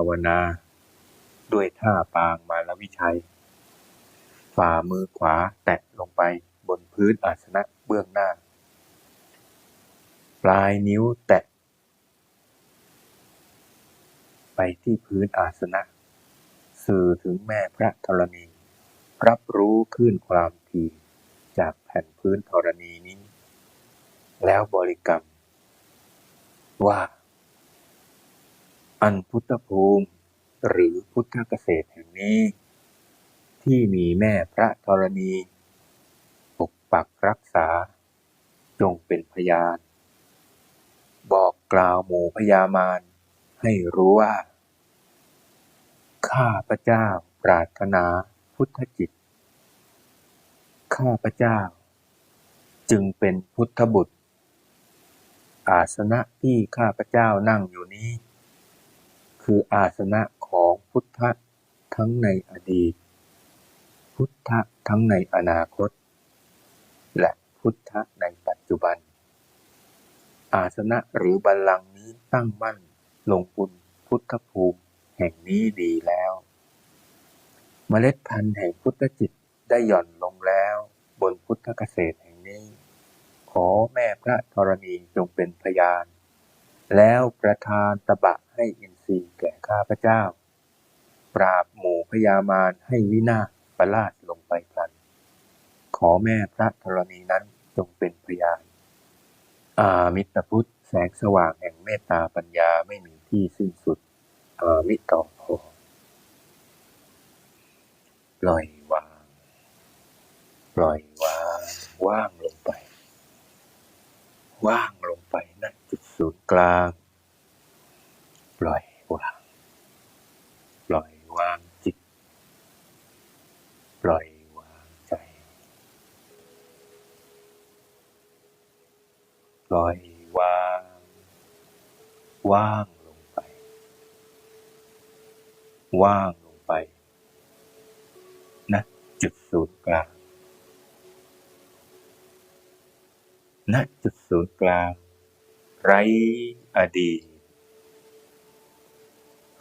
าวนา ด้วยท่าปางมารวิชัย ฝ่ามือขวาแตะลงไปบนพื้นอาสนะเบื้องหน้า ปลายนิ้วแตะ ไปที่พื้นอาสนะ สื่อถึงแม่พระธรณี รับรู้คลื่นความถี่จากแผ่นพื้นธรณีนี้ แล้วบริกรรม ว่า อันพุทธภูมิ หรือพุทธเกษตรแห่งนี้ ที่มีแม่พระธรณีปกปักรักษา จงเป็นพยาน บอกกล่าวหมู่พญามารให้รู้ว่า ข้าพระเจ้าปรารถนาพุทธจิต ข้าพระเจ้า จึงเป็นพุทธบุตร อาสนะที่ข้าพระเจ้านั่งอยู่นี้ คืออาสนะของพุทธะทั้งในอดีต พุทธะทั้งในอนาคต และพุทธะในปัจจุบัน อาสนะหรือบัลลังก์นี้ตั้งมั่นลงบนพุทธภูมิแห่งนี้ดีแล้วเมล็ดพันธุ์แห่งพุทธจิตได้หย่อนลงแล้วบนพุทธเกษตรแห่งนี้ ขอแม่พระธรณีจงเป็นพยาน แล้วประทานตบะให้อิน รีแก่ข้าพเจ้า ปราบหมู่พยามารให้วินาศประลาดลงไปพลัน ขอแม่พระธรณีนั้นจงเป็นพยาน อามิตรพุทธแสงสว่างแห่งเมตตาปัญญาไม่มีที่สิ้นสุด อามิต่อพอปล่อยวาง ปล่อยวาง ว่างลงไป ว่างลงไปณจุดศูนย์กลาง ปล่อยวาง ปล่อยวางจิต ปล่อยวางใจ ปล่อยวาง ว่างลงไป ว่างลงไปณจุดศูนย์กลางณจุดศูนย์กลาง ไร้อดีต